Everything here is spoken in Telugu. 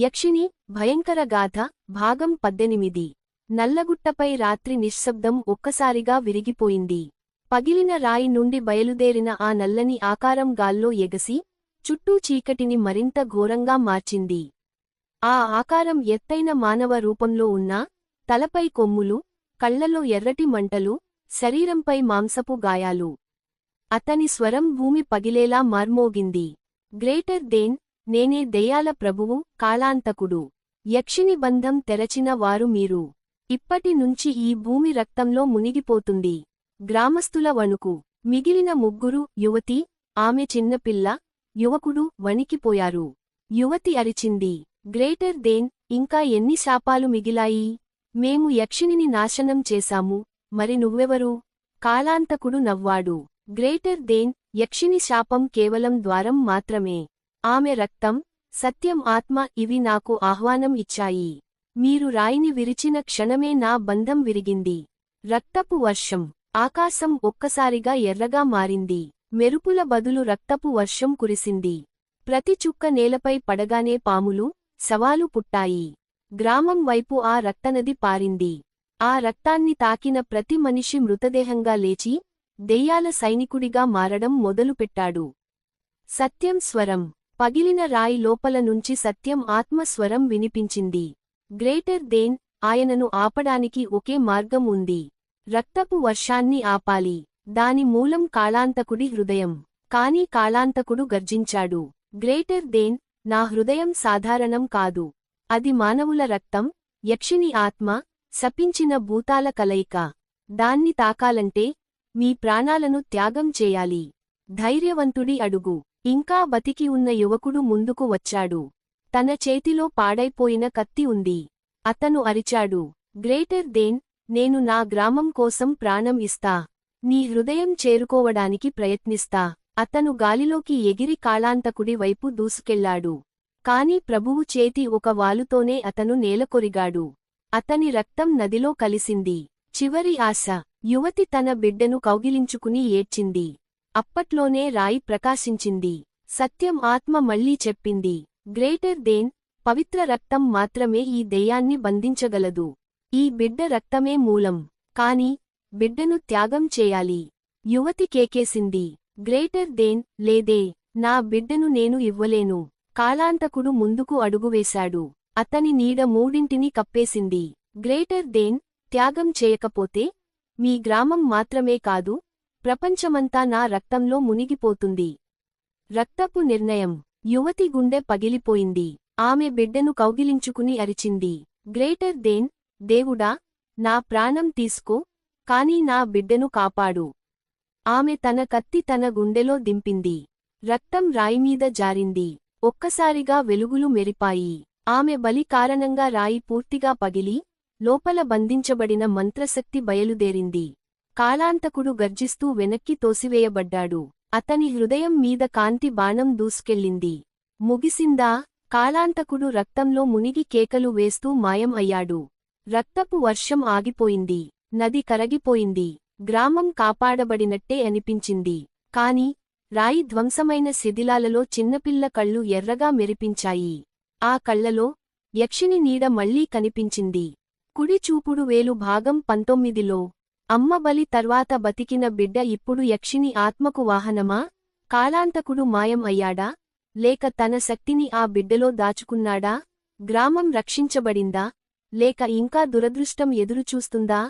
యక్షిణి భయంకర గాథ భాగం పద్దెనిమిది. నల్లగుట్టపై రాత్రి నిశ్శబ్దం ఒక్కసారిగా విరిగిపోయింది. పగిలిన రాయి నుండి బయలుదేరిన ఆ నల్లని ఆకారం గాల్లో ఎగసి చుట్టూ చీకటిని మరింత ఘోరంగా మార్చింది. ఆ ఆకారం ఎత్తైన మానవ రూపంలో ఉన్నా తలపై కొమ్ములు కళ్ళలో ఎర్రటి మంటలు శరీరంపై మాంసపు గాయాలు. అతని స్వరం భూమి పగిలేలా మార్మోగింది. గ్రేటర్ దేన్ నేనే దెయ్యాల ప్రభువు కాలాంతకుడు. యక్షిని బంధం తెరచిన వారు మీరు. ఇప్పటి నుంచి ఈ భూమి రక్తంలో మునిగిపోతుంది. గ్రామస్తుల వణుకు. మిగిలిన ముగ్గురు యువతి ఆమె చిన్నపిల్ల యువకుడు వణికిపోయారు. యువతి అరిచింది. గ్రేటర్ దేన్ ఇంకా ఎన్ని శాపాలు మిగిలాయి? మేము యక్షిణిని నాశనం చేశాము. మరి నువ్వెవరు? కాలాంతకుడు నవ్వాడు. గ్రేటర్ దేన్ యక్షిని శాపం కేవలం ద్వారం మాత్రమే. ఆమె రక్తం సత్యం ఆత్మ ఇవి నాకు ఆహ్వానం ఇచ్చాయి. మీరు రాయిని విరిచిన క్షణమే నా బంధం విరిగింది. రక్తపు వర్షం ఆకాశం ఒక్కసారిగా ఎర్రగా మారింది. మెరుపుల బదులు రక్తపు వర్షం కురిసింది. ప్రతి చుక్క నేలపై పడగానే పాములు సవాలు పుట్టాయి. గ్రామం వైపు ఆ రక్తనది పారింది. ఆ రక్తాన్ని తాకిన ప్రతి మనిషి మృతదేహంగా లేచి దెయ్యాల సైనికుడిగా మారడం మొదలుపెట్టాడు. సత్యం స్వరం. పగిలిన రాయి లోపల నుంచి సత్యం ఆత్మస్వరం వినిపించింది. గ్రేటర్ దేన్ ఆయనను ఆపడానికి ఒకే మార్గం ఉంది. రక్తపు వర్షాన్ని ఆపాలి. దాని మూలం కాళాంతకుడి హృదయం. కాని కాళాంతకుడు గర్జించాడు. గ్రేటర్ దేన్ నా హృదయం సాధారణం కాదు. అది మానవుల రక్తం యక్షిని ఆత్మ శపించిన భూతాల కలయిక. దాన్ని తాకాలంటే మీ ప్రాణాలను త్యాగం చేయాలి. ధైర్యవంతుడి అడుగు. ఇంకా బతికి ఉన్న యువకుడు ముందుకు వచ్చాడు. తన చేతిలో పాడైపోయిన కత్తి ఉంది. అతను అరిచాడు. గ్రేటర్ దేన్ నేను నా గ్రామం కోసం ప్రాణం ఇస్తా. నీ హృదయం చేరుకోవడానికి ప్రయత్నిస్తా. అతను గాలిలోకి ఎగిరి కాళాంతకుడి వైపు దూసుకెళ్ళాడు. కాని ప్రభువు చేతి ఒక వాలుతోనే అతను నేలకొరిగాడు. అతని రక్తం నదిలో కలిసింది. చివరి ఆశ యువతి తన బిడ్డను కౌగిలించుకుని ఏడ్చింది. అప్పట్లోనే రాయి ప్రకాశించింది. సత్యం ఆత్మ మళ్ళీ చెప్పింది. గ్రేటర్ దేన్ పవిత్ర రక్తం మాత్రమే ఈ దెయ్యాన్ని బంధించగలదు. ఈ బిడ్డ రక్తమే మూలం. కాని బిడ్డను త్యాగం చేయాలి. యువతి కేకేసింది. గ్రేటర్ దేన్ లేదే నా బిడ్డను నేను ఇవ్వలేను. కాలాంతకుడు ముందుకు అడుగువేశాడు. అతని నీడ మూడింటిని కప్పేసింది. గ్రేటర్ దేన్ త్యాగం చేయకపోతే మీ గ్రామం మాత్రమే కాదు ప్రపంచమంతా నా రక్తంలో మునిగిపోతుంది. రక్తపు నిర్ణయం. యువతి గుండె పగిలిపోయింది. ఆమె బిడ్డను కౌగిలించుకుని అరిచింది. గ్రేటర్ దేన్ దేవుడా నా ప్రాణం తీసుకో కాని నా బిడ్డను కాపాడు. ఆమె తన కత్తి తన గుండెలో దింపింది. రక్తం రాయిమీద జారింది. ఒక్కసారిగా వెలుగులు మెరిపాయి. ఆమె బలి కారణంగా రాయి పూర్తిగా పగిలి లోపల బంధించబడిన మంత్రశక్తి బయలుదేరింది. కాలాంతకుడు గర్జిస్తూ వెనక్కి తోసివేయబడ్డాడు. అతని హృదయం మీద కాంతి బాణం దూసుకెళ్ళింది. ముగిసిందా? కాలాంతకుడు రక్తంలో మునిగి కేకలు వేస్తూ మాయం అయ్యాడు. రక్తపు వర్షం ఆగిపోయింది. నది కరగిపోయింది. గ్రామం కాపాడబడినట్టే అనిపించింది. కాని రాయి ధ్వంసమైన శిథిలాలలో చిన్నపిల్ల కళ్ళు ఎర్రగా మెరిపించాయి. ఆ కళ్ళలో యక్షిని నీడ మళ్ళీ కనిపించింది. కుడి చూపుడు వేలు భాగం పంతొమ్మిదిలో అమ్మ బలి తర్వాత బతికిన బిడ్డ ఇప్పుడు యక్షిని ఆత్మకు వాహనమా? కాలాంతకుడు మాయం అయ్యాడా? లేక తన శక్తిని ఆ బిడ్డలో దాచుకున్నాడా? గ్రామం రక్షించబడిందా? లేక ఇంకా దురదృష్టం ఎదురుచూస్తుందా?